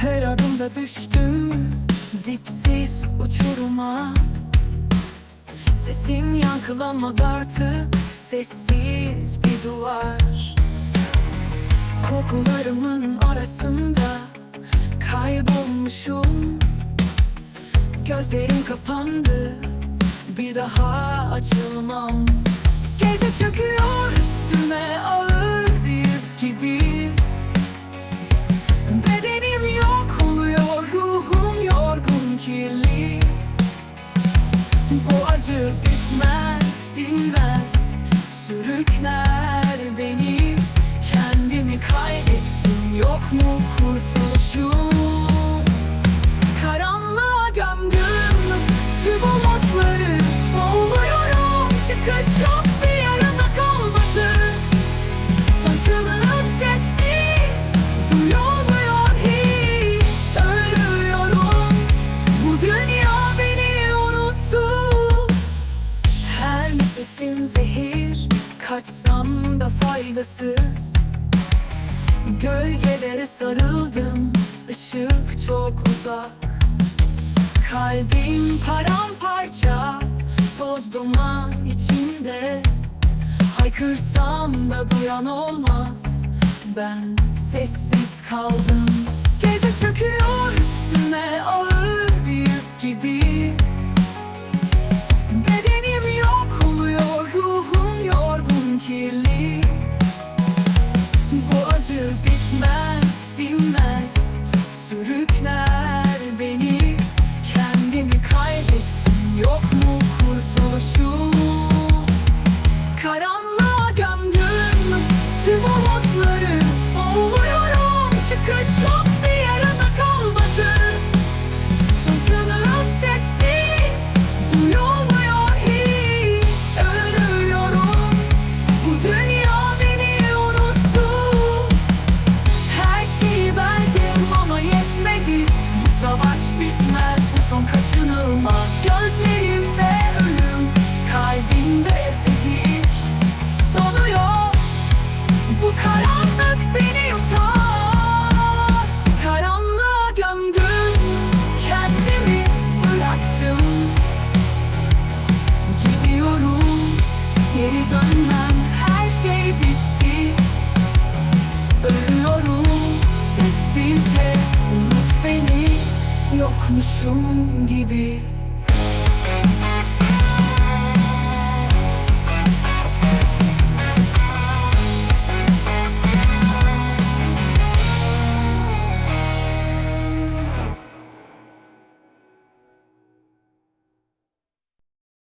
Her adımda düştüm dipsiz uçuruma. Sesim yankılanmaz artık sessiz bir duvar. Kokularımın arasında kaybolmuşum. Gözlerim kapandı bir daha açılmam. Gece çöküyor şehir Kaçsam da faydasız. Gölgelere sarıldım Işık çok uzak. Kalbim paramparça Toz duman içinde. Haykırsam da duyan olmaz Ben sessiz kaldım. Gece çöküyor üstüme ağır son kaçınılmaz. Gözlerim Unutmuşum gibi.